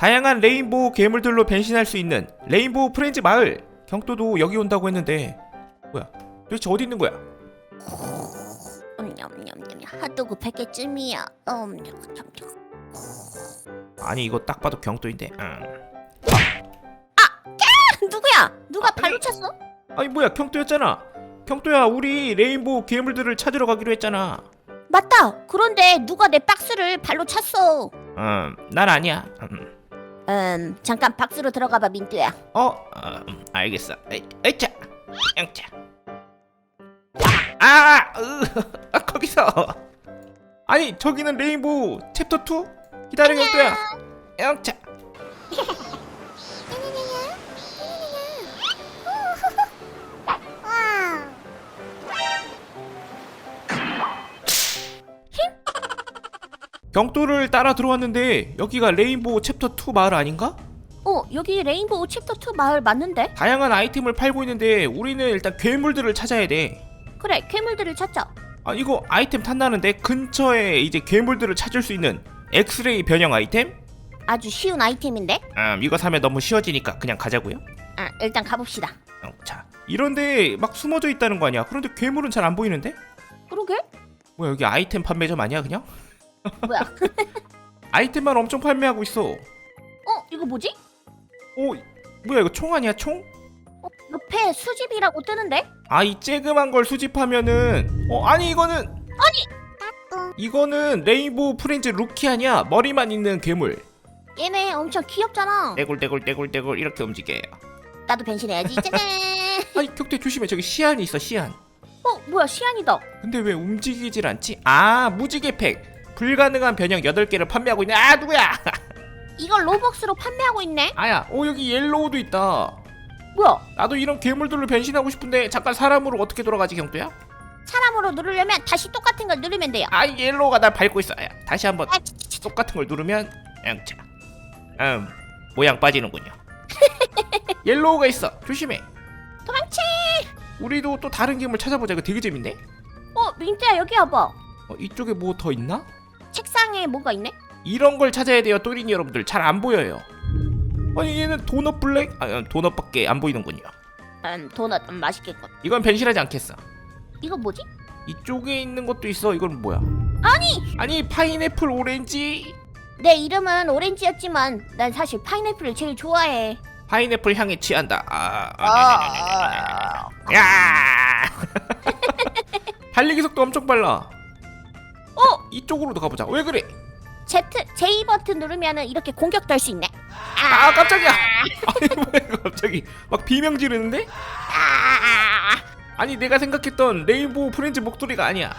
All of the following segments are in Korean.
다양한 레인보우 괴물들로 변신할 수 있는 레인보우 프렌즈 마을. 경도도 여기 온다고 했는데. 뭐야? 도대체 어디 있는 거야? 냠냠냠 핫도그 100개쯤이야. 음, 아니 이거 딱 봐도 경도인데. 응. 누구야? 누가 아, 발로 찼어? 아니 뭐야? 경도였잖아. 경도야 우리 레인보우 괴물들을 찾으러 가기로 했잖아. 맞다. 그런데 누가 내 박스를 발로 찼어? 음난 아니야. 음. 음 잠깐 박스로 들어가봐 민뚜야. 어? 어 음, 알겠어. 에이, 에이차 양차. 아, 으, 아 거기서. 아니 저기는 레인보우 챕터 2 기다려 경도야 양차 경도를 따라 들어왔는데 여기가 레인보우 챕터 2 마을 아닌가? 어 여기 레인보우 챕터 2 마을 맞는데? 다양한 아이템을 팔고 있는데 우리는 일단 괴물들을 찾아야 돼. 그래 괴물들을 찾자 아 이거 아이템 탐나는데 근처에 이제 괴물들을 찾을 수 있는 엑스레이 변형 아이템? 아주 쉬운 아이템인데? 음 이거 사면 너무 쉬워지니까 그냥 가자고요. 아 일단 가봅시다 어, 자 이런데 막 숨어져 있다는 거 아니야? 그런데 괴물은 잘 안 보이는데? 그러게? 뭐야 여기 아이템 판매점 아니야 그냥? 뭐야? 아이템만 엄청 판매하고 있어. 어 어 이거 뭐지? 뭐야 이거 총 아니야 총? 어, 옆에 수집이라고 뜨는데? 아 이 쬐금한 걸 수집하면은 어 아니 이거는 아니! 이거는 레인보우 프렌즈 루키 아니야? 머리만 있는 괴물. 얘네 엄청 귀엽잖아. 떼굴떼굴떼굴떼굴 이렇게 움직여요. 나도 변신해야지. 짜잔! 아니 격대 조심해. 저기 시안이 있어 시안. 어 뭐야 시안이다. 근데 왜 움직이질 않지? 아 무지개팩 불가능한 변형 8개를 판매하고 있네. 아 누구야? 이걸 로벅스로 판매하고 있네? 아야 오 여기 옐로우도 있다. 뭐야? 나도 이런 괴물들로 변신하고 싶은데 잠깐 사람으로 어떻게 돌아가지 경도야? 사람으로 누르려면 다시 똑같은 걸 누르면 돼요. 아 옐로우가 날 밟고 있어. 야, 다시 한번 아, 치, 치, 치. 똑같은 걸 누르면 양차 음 모양 빠지는군요. 옐로우가 있어. 조심해. 도망치! 우리도 또 다른 괴물 찾아보자. 이거 되게 재밌네. 어 민트야 여기 와봐. 어, 이쪽에 뭐 더 있나? 책상에 뭐가 있네? 이런 걸 찾아야 돼요 또린이 여러분들 잘 안 보여요 아니 얘는 도넛 블랙? 아 도넛밖에 안 보이는군요 음 도넛 음, 맛있겠군 이건 변신하지 않겠어 이거 뭐지? 이쪽에 있는 것도 있어 이건 뭐야 아니 아니 파인애플 오렌지 내 이름은 오렌지였지만 난 사실 파인애플을 제일 좋아해 파인애플 향에 취한다 아, 아, 야 달리기 속도 엄청 빨라 어? 이쪽으로도 가보자. 왜 그래? Z J 버튼 누르면은 이렇게 공격도 할 수 있네. 아 깜짝이야. 아니 이거 갑자기 막 비명 지르는데? 아, 아니 내가 생각했던 레인보우 프렌즈 목소리가 아니야.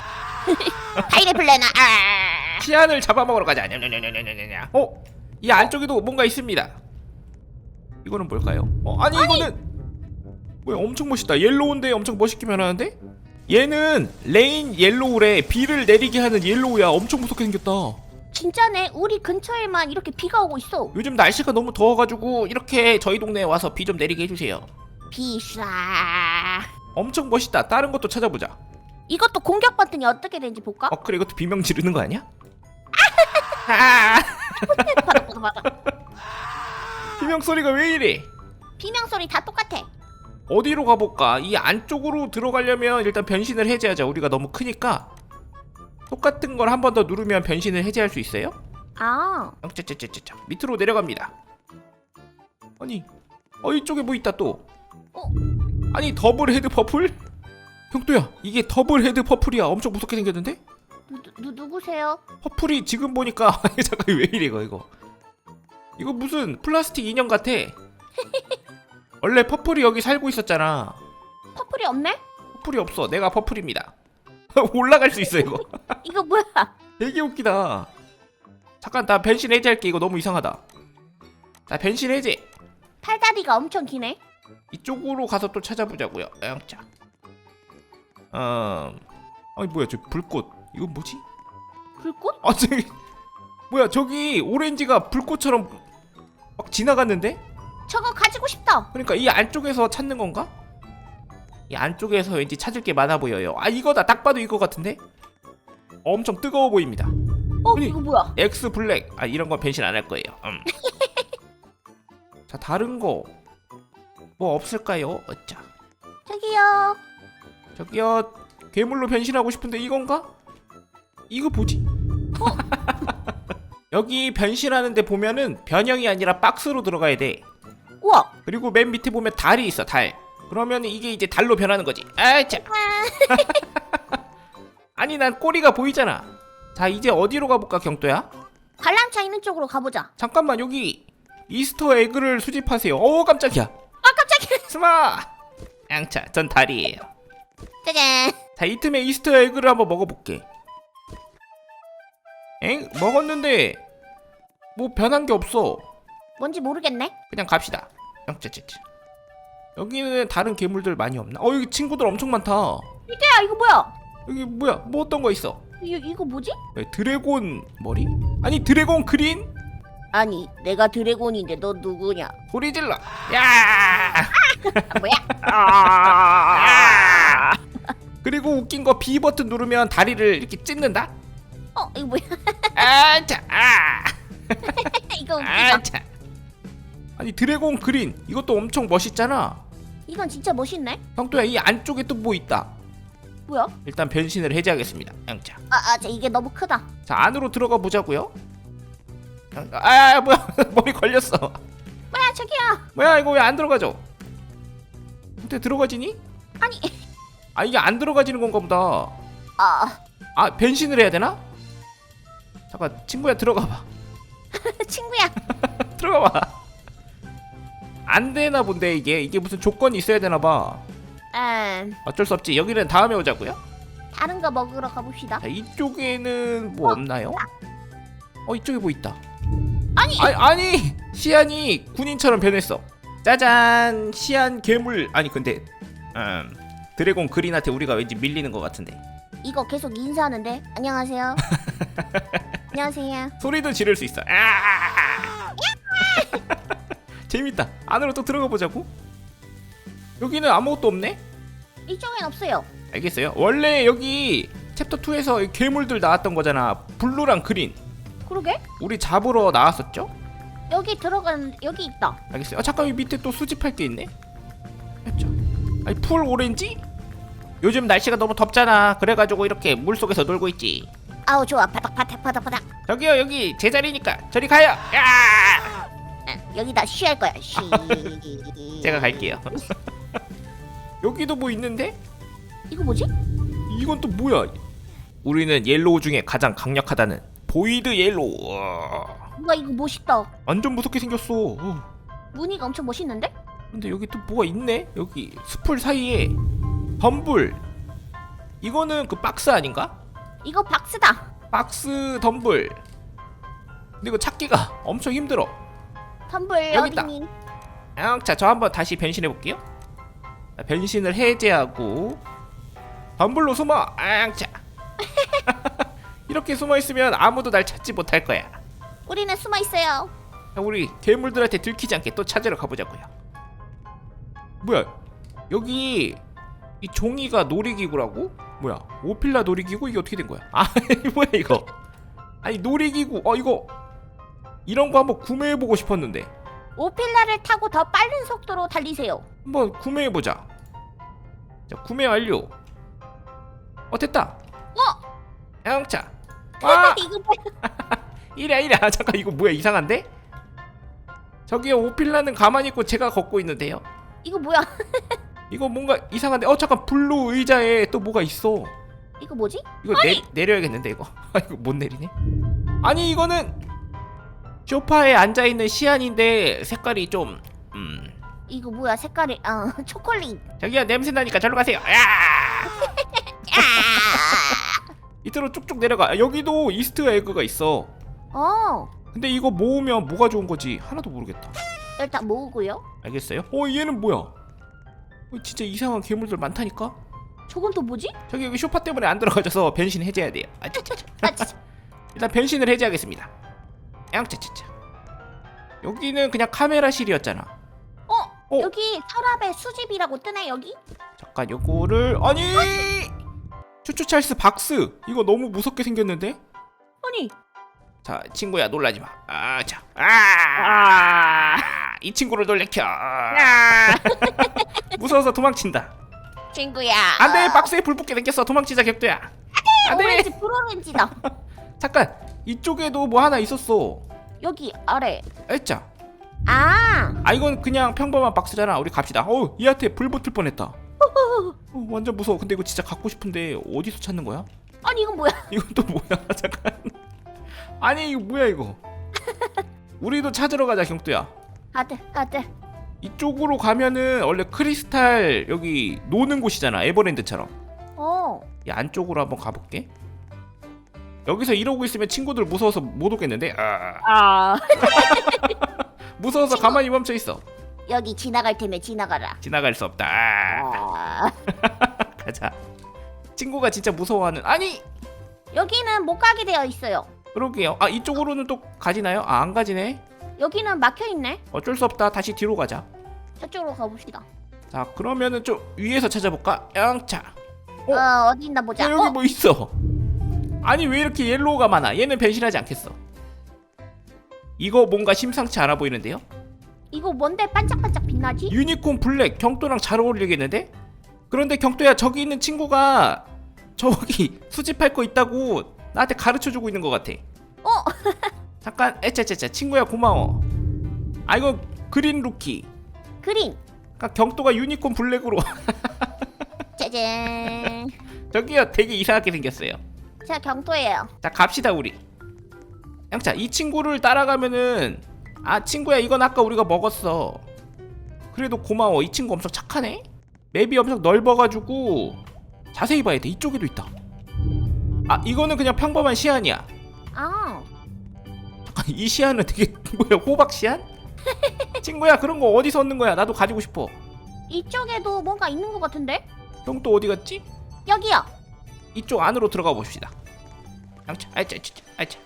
파인애플 내놔 아. 시안을 잡아먹으러 가자. 냐냐냐냐냐냐 어? 이 안쪽에도 뭔가 있습니다. 이거는 뭘까요? 어 아니. 이거는 뭐야 엄청 멋있다. 옐로우인데 엄청 멋있게 변하는데? 얘는 레인 옐로우래. 비를 내리게 하는 옐로우야. 엄청 무섭게 생겼다. 진짜네. 우리 근처에만 이렇게 비가 오고 있어. 요즘 날씨가 너무 더워가지고 이렇게 저희 동네에 와서 비 좀 내리게 해주세요. 비쏴. 엄청 멋있다. 다른 것도 찾아보자. 이것도 공격 버튼이 어떻게 되는지 볼까? 어 그래. 이것도 비명 지르는 거 아니야? 아! 바로 바로 바로 비명 소리가 왜 이래? 비명 소리 다 똑같아 어디로 가볼까? 이 안쪽으로 들어가려면 일단 변신을 해제하자. 우리가 너무 크니까 똑같은 걸 한 번 더 누르면 변신을 해제할 수 있어요? 아 짜짜짜짜짜 밑으로 내려갑니다. 아니, 어 이쪽에 뭐 있다 또. 어? 아니 더블 헤드 퍼플? 형도야, 이게 더블 헤드 퍼플이야. 엄청 무섭게 생겼는데? 누, 누, 누구세요? 퍼플이 지금 보니까 잠깐 왜 이래 이거 이거. 이거 무슨 플라스틱 인형 같아. 원래 퍼플이 여기 살고 있었잖아. 퍼플이 없네? 퍼플이 없어. 내가 퍼플입니다. 올라갈 수 있어 이거. 이거 뭐야 되게 웃기다. 잠깐 나 변신 해제할게. 이거 너무 이상하다. 나 변신 해제. 팔다리가 엄청 기네 이쪽으로 가서 또 찾아보자고요. 자. 음. 아니 뭐야 저 불꽃. 이건 뭐지? 불꽃? 아 저기 뭐야 저기 오렌지가 불꽃처럼 막 지나갔는데? 저거 가지고 싶다 그러니까 이 안쪽에서 찾는 건가? 이 안쪽에서 왠지 찾을 게 많아 보여요. 아 이거다. 딱 봐도 이거 같은데? 엄청 뜨거워 보입니다. 어 아니. 이거 뭐야 엑스 블랙. 아 이런 건 변신 안 할 거예요. 음. 자 다른 거 뭐 없을까요? 어짜 저기요. 저기요 괴물로 변신하고 싶은데 이건가? 이거 뭐지? 여기 변신하는데 보면은 변형이 아니라 박스로 들어가야 돼 우와. 그리고 맨 밑에 보면 달이 있어 달 그러면 이게 이제 달로 변하는 거지 아차 아니 난 꼬리가 보이잖아 자 이제 어디로 가볼까 경도야? 관람차 있는 쪽으로 가보자. 잠깐만 여기 이스터 에그를 수집하세요 오 깜짝이야 아 깜짝이야. 스마 양차 전 달이에요 짜잔. 자 이 틈에 이스터 에그를 한번 먹어볼게 엥? 먹었는데 뭐 변한 게 없어 뭔지 모르겠네. 그냥 갑시다 양차차차 여기는 다른 괴물들 많이 없나? 어 여기 친구들 엄청 많다 이때야 이거 뭐야? 여기 뭐야 뭐 어떤 거 있어 이, 이거 뭐지? 왜, 드래곤 머리? 아니 드래곤 그린? 아니 내가 드래곤인데 너 누구냐? 소리 질러 야! 아, 뭐야? 아! 그리고 웃긴 거 B 버튼 누르면 다리를 이렇게 찢는다? 어 이거 뭐야? 아차 아! 이거 웃기다. 아차 아니 드래곤 그린 이것도 엄청 멋있잖아 이건 진짜 멋있네. 형또야 이 안쪽에 또 뭐 있다 뭐야? 일단 변신을 해제하겠습니다 양차 아, 아, 저 이게 너무 크다. 자 안으로 들어가 보자고요 아 뭐야 머리 걸렸어 뭐야, 저기야. 뭐야 이거 왜 안 들어가죠 근데 들어가지니? 아니, 아 이게 안 들어가지는 건가 보다 아, 아 변신을 해야 되나? 잠깐 친구야 들어가 봐 친구야. 들어가 봐 안 되나 본데 이게. 이게 무슨 조건이 있어야 되나 봐. 음, 어쩔 수 없지. 여기는 다음에 오자고요? 다른 거 먹으러 가봅시다. 자 이쪽에는 뭐 없나요? 어 이쪽에 뭐 있다. 아니, 아니 아니! 시안이 군인처럼 변했어. 짜잔! 시안 괴물. 아니 근데 음 드래곤 그린한테 우리가 왠지 밀리는 것 같은데. 이거 계속 인사하는데. 안녕하세요. 안녕하세요. 소리도 지를 수 있어. 아! 재밌다 안으로 또 들어가 보자고 여기는 아무것도 없네 이쪽엔 없어요. 알겠어요 원래 여기 챕터 2에서 괴물들 나왔던 거잖아 블루랑 그린 그러게? 우리 잡으러 나왔었죠? 여기 들어간 여기 있다. 알겠어요. 아, 잠깐 이 밑에 또 수집할 게 있네. 했죠. 아니 풀 오렌지? 요즘 날씨가 너무 덥잖아. 그래가지고 이렇게 물 속에서 놀고 있지. 아우 좋아. 바닥 바닥 바닥 바닥. 저기요 여기 제 자리니까 저리 가요. 야! 아, 여기다 쉬할 거야. 쉬. 제가 갈게요. 여기도 뭐 있는데? 이거 뭐지? 이건 또 뭐야? 우리는 옐로우 중에 가장 강력하다는 보이드 옐로우. 우와. 우와 이거 멋있다. 완전 무섭게 생겼어. 어. 무늬가 엄청 멋있는데? 근데 여기 또 뭐가 있네? 여기 스풀 사이에 덤불. 이거는 그 박스 아닌가? 이거 박스다. 박스 덤불. 근데 이거 찾기가 엄청 힘들어. 텀블 여기 있다. 자, 저 한번 다시 변신해 볼게요. 자, 변신을 해제하고 덤불로 숨어. 아, 자. 이렇게 숨어 있으면 아무도 날 찾지 못할 거야. 우리는 숨어 있어요. 자, 우리 괴물들한테 들키지 않게 또 찾으러 가보자고요. 뭐야? 여기 이 종이가 놀이기구라고? 뭐야? 오필라 놀이기구 이게 어떻게 된 거야? 아, 뭐야 이거? 아니 놀이기구. 어 이거 이런 거 한번 구매해 보고 싶었는데 오필라를 타고 더 빠른 속도로 달리세요. 한번 구매해 보자. 자, 구매 완료. 어 됐다. 어? 양차. 와, 이거 뭐야? 이래 이래. 아, 잠깐 이거 뭐야 이상한데? 저기요 오필라는 가만히 있고 제가 걷고 있는데요. 이거 뭐야? 이거 뭔가 이상한데 어 잠깐 블루 의자에 또 뭐가 있어 이거 뭐지? 이거 내, 내려야겠는데 이거 아 이거 못 내리네 아니 이거는 소파에 앉아있는 시안인데 색깔이 좀 음. 이거 뭐야? 색깔이 아 초콜릿. 저기요 냄새 나니까 저리로 가세요 야! 밑으로 쭉쭉 내려가 아, 여기도 이스트 에그가 있어 어 근데 이거 모으면 뭐가 좋은 거지 하나도 모르겠다 일단 모으고요. 알겠어요? 어 얘는 뭐야 어, 진짜 이상한 괴물들 많다니까 저건 또 뭐지? 저기 여기 쇼파 때문에 안 들어가져서 변신 해제해야 돼요 아, 진짜. 아 진짜. 일단 변신을 해제하겠습니다. 양차차차. 여기는 그냥 카메라실이었잖아. 어, 어? 여기 서랍에 수집이라고 뜨네 여기? 잠깐 요거를 아니 추추 찰스 박스 이거 너무 무섭게 생겼는데? 아니 자 친구야 놀라지 마. 아 자. 아이 친구를 놀래켜 아, 무서워서 도망친다 친구야. 안돼 박스에 불 붙게 생겼어 도망치자 격도야 안돼 오렌지 브로렌지다. 잠깐 이쪽에도 뭐 하나 있었어. 여기 아래. 애짜. 아, 아 이건 그냥 평범한 박스잖아. 우리 갑시다. 어우 얘한테 불 붙을 뻔했다. 어, 완전 무서워. 근데 이거 진짜 갖고 싶은데 어디서 찾는 거야? 아니 이건 뭐야? 이건 또 뭐야? 잠깐. 아니 이거 뭐야 이거? 우리도 찾으러 가자 경두야. 아들, 아들. 이쪽으로 가면은 원래 크리스탈 여기 노는 곳이잖아. 에버랜드처럼. 어, 이 안쪽으로 한번 가볼게 여기서 이러고 있으면 친구들 무서워서 못 오겠는데 아, 아. 무서워서 가만히 멈춰 있어 여기 지나갈 테면 지나가라. 지나갈 수 없다 아, 아, 가자 친구가 진짜 무서워하는 아니 여기는 못 가게 되어 있어요. 그러게요 아 이쪽으로는 또 가지나요? 아 안 가지네 여기는 막혀 있네. 어쩔 수 없다 다시 뒤로 가자 저쪽으로 가봅시다. 자 그러면은 좀 위에서 찾아볼까? 양차 어? 어, 어디 있나 보자. 야, 여기 어, 뭐 있어 아니 왜 이렇게 옐로우가 많아 얘는 변신하지 않겠어 이거 뭔가 심상치 않아 보이는데요? 이거 뭔데 반짝반짝 빛나지? 유니콘 블랙 경도랑 잘 어울리겠는데? 그런데 경도야 저기 있는 친구가 저기 수집할 거 있다고 나한테 가르쳐주고 있는 것 같아 어, 잠깐 에짜짜짜 친구야 고마워 아 이거 그린 루키 그린. 그러니까 경도가 유니콘 블랙으로 짜잔. 저기요 되게 이상하게 생겼어요 제가 경토예요. 자 갑시다 우리 양차 이 친구를 따라가면은 아 친구야 이건 아까 우리가 먹었어 그래도 고마워 이 친구 엄청 착하네 맵이 엄청 넓어가지고 자세히 봐야 돼 이쪽에도 있다 아 이거는 그냥 평범한 시안이야 아, 이 시안은 되게 뭐야 호박 시안? 친구야 그런 거 어디서 얻는 거야 나도 가지고 싶어 이쪽에도 뭔가 있는 것 같은데? 형 또 어디 갔지? 여기요. 이쪽 안으로 들어가 봅시다. 양차, 아차, 아차, 아차.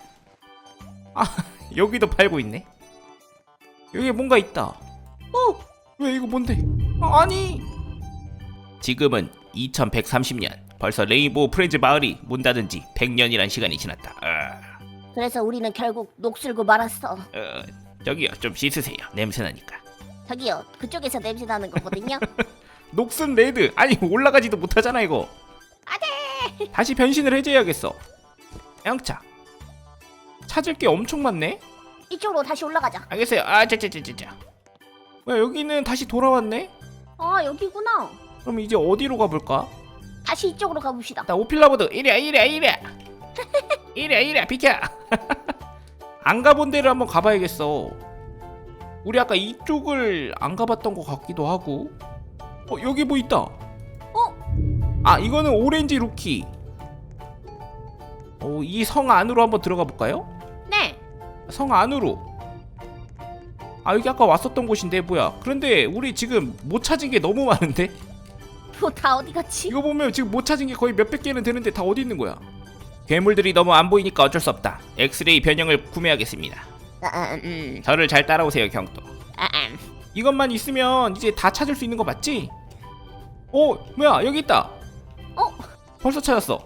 아, 여기도 팔고 있네. 여기 뭔가 있다. 어, 왜 이거 뭔데? 아, 아니. 지금은 2130년. 벌써 레인보우 프렌즈 마을이 문 닫은 지 100년이란 시간이 지났다. 아, 그래서 우리는 결국 녹슬고 말았어. 어, 저기요, 좀 씻으세요. 냄새 나니까. 저기요, 그쪽에서 냄새 나는 거거든요. 녹슨 레드. 아니 올라가지도 못하잖아 이거. 다시 변신을 해줘야겠어. 양차. 찾을 게 엄청 많네. 이쪽으로 다시 올라가자. 알겠어요. 아, 짜짜짜짜짜. 왜 여기는 다시 돌아왔네? 아, 여기구나. 그럼 이제 어디로 가볼까? 다시 이쪽으로 가봅시다. 나 오필라보드 이리야 이리야 이리야 이리야 이리야 비켜. 안 가본 데를 한번 가봐야겠어. 우리 아까 이쪽을 안 가봤던 것 같기도 하고. 어 여기 뭐 있다. 어? 아 이거는 오렌지 루키. 어 이 성 안으로 한번 들어가 볼까요? 네. 성 안으로. 아 여기 아까 왔었던 곳인데 뭐야? 그런데 우리 지금 못 찾은 게 너무 많은데? 뭐 다 어디 갔지? 이거 보면 지금 못 찾은 게 거의 몇백 개는 되는데 다 어디 있는 거야? 괴물들이 너무 안 보이니까 어쩔 수 없다. 엑스레이 변형을 구매하겠습니다. 아, 음, 저를 잘 따라오세요, 경도. 아, 음. 이것만 있으면 이제 다 찾을 수 있는 거 맞지? 어, 뭐야? 여기 있다. 어? 벌써 찾았어.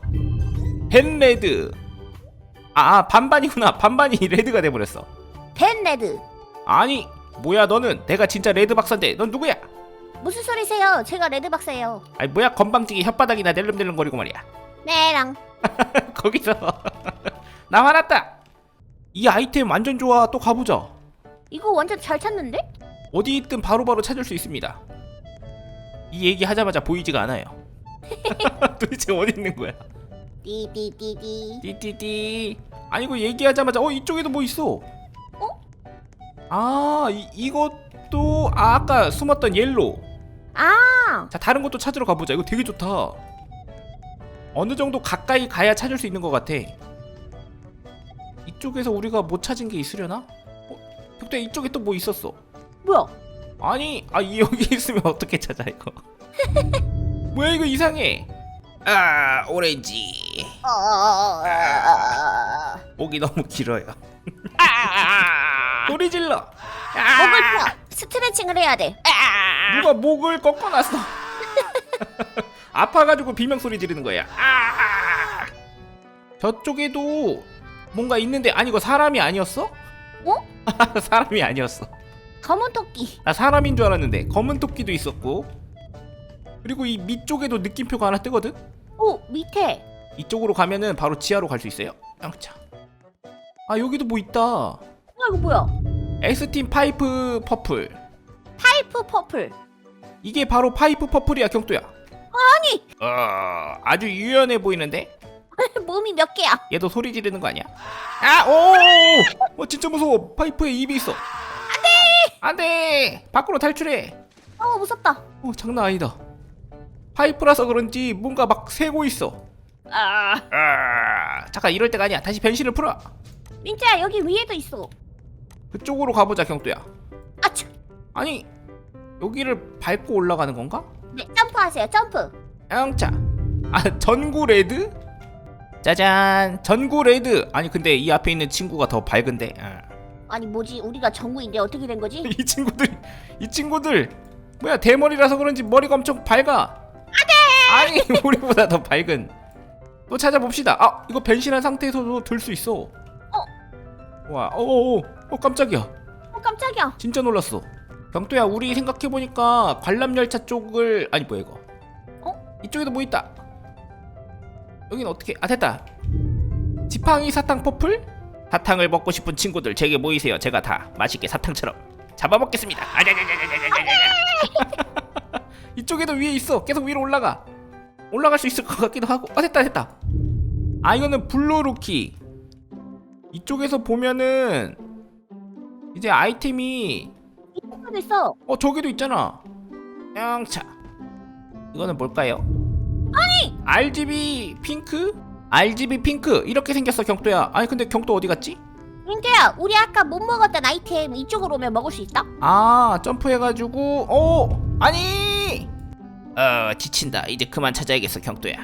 벤레드. 아, 아, 반반이구나. 반반이 레드가 돼 버렸어. 벤레드. 아니, 뭐야 너는? 내가 진짜 레드 박사인데 넌 누구야? 무슨 소리세요? 제가 레드 박사예요. 아니 뭐야 건방지게 혓바닥이나 낼름낼름거리고 말이야. 네랑. 거기서 나 화났다. 이 아이템 완전 좋아. 또 가보자. 이거 완전 잘 찾는데? 어디 있든 바로바로 찾을 수 있습니다. 이 얘기 하자마자 보이지가 않아요. 도대체 어디 있는 거야? 띠띠띠띠. 띠띠띠. 아니 이거 얘기하자마자 어 이쪽에도 뭐 있어? 어? 아 이, 이것도 아, 아까 숨었던 옐로. 아, 자 다른 것도 찾으러 가보자. 이거 되게 좋다. 어느 정도 가까이 가야 찾을 수 있는 것 같아. 이쪽에서 우리가 못 찾은 게 있으려나? 어, 그때 이쪽에 또 뭐 있었어. 뭐야? 아니, 아 이- 여기 있으면 어떻게 찾아 이거? 뭐야 이거 이상해. 아 오렌지. 어, 목이 너무 길어요. 아, 소리 질러. 목을 펴. 스트레칭을 해야 돼. 누가 목을 꺾어놨어. 아파가지고 비명 소리 지르는 거야. 아! 저쪽에도 뭔가 있는데 아니 이거 사람이 아니었어? 어? 사람이 아니었어. 검은 토끼. 나 사람인 줄 알았는데 검은 토끼도 있었고 그리고 이 밑쪽에도 느낌표가 하나 뜨거든 오 밑에. 이쪽으로 가면은 바로 지하로 갈 수 있어요 양차 아 여기도 뭐 있다 어 이거 뭐야? 엑스팀 파이프 퍼플 파이프 퍼플. 이게 바로 파이프 퍼플이야 경도야 아니 어 아주 유연해 보이는데 몸이 몇 개야? 얘도 소리 지르는 거 아니야? 아, 오! 어, 진짜 무서워. 파이프에 입이 있어. 안돼! 안돼! 밖으로 탈출해. 어 무섭다. 어, 장난 아니다. 파이프라서 그런지 뭔가 막 새고 있어. 아 아, 잠깐 이럴 때가 아니야. 다시 변신을 풀어. 민트야 여기 위에도 있어. 그쪽으로 가보자, 경도야. 아차. 아니, 여기를 밟고 올라가는 건가? 네 점프하세요 점프. 양차. 아, 전구 레드? 짜잔, 전구 레드. 아니 근데 이 앞에 있는 친구가 더 밝은데. 아. 아니 뭐지 우리가 정구인데 어떻게 된 거지? 이 친구들 이 친구들 뭐야 대머리라서 그런지 머리가 엄청 밝아 아니 우리보다 더 밝은. 또 찾아봅시다. 아 이거 변신한 상태에서도 들 수 있어. 어. 와 어어어. 어, 깜짝이야. 어 깜짝이야. 진짜 놀랐어. 병또야 우리 생각해보니까 관람열차 쪽을 아니 뭐야 이거? 어? 이쪽에도 뭐 있다. 여긴 어떻게 아 됐다. 지팡이 사탕 퍼플? 사탕을 먹고 싶은 친구들 제게 모이세요. 제가 다 맛있게 사탕처럼 잡아먹겠습니다. 아냐냐냐냐냐냐냐 아, 네. 이쪽에도 위에 있어. 계속 위로 올라가. 올라갈 수 있을 것 같기도 하고 아 됐다 됐다 아 이거는 블루루키 이쪽에서 보면은 이제 아이템이 이쪽에도 있어. 어 저기도 있잖아 양차 이거는 뭘까요? 아니 RGB 핑크? RGB 핑크 이렇게 생겼어 경도야 아니 근데 경도 어디 갔지? 민트야 우리 아까 못 먹었던 아이템 이쪽으로 오면 먹을 수 있다? 아 점프해가지고 어 아니 어 지친다. 이제 그만 찾아야겠어 경도야.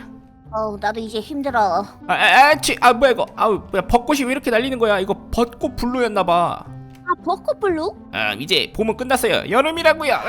어우 나도 이제 힘들어. 아아 치 아 뭐야 이거? 아우 뭐야 벚꽃이 왜 이렇게 날리는 거야? 이거 벚꽃 블루였나봐. 아 벚꽃 블루? 아 이제 봄은 끝났어요. 여름이라고요. 아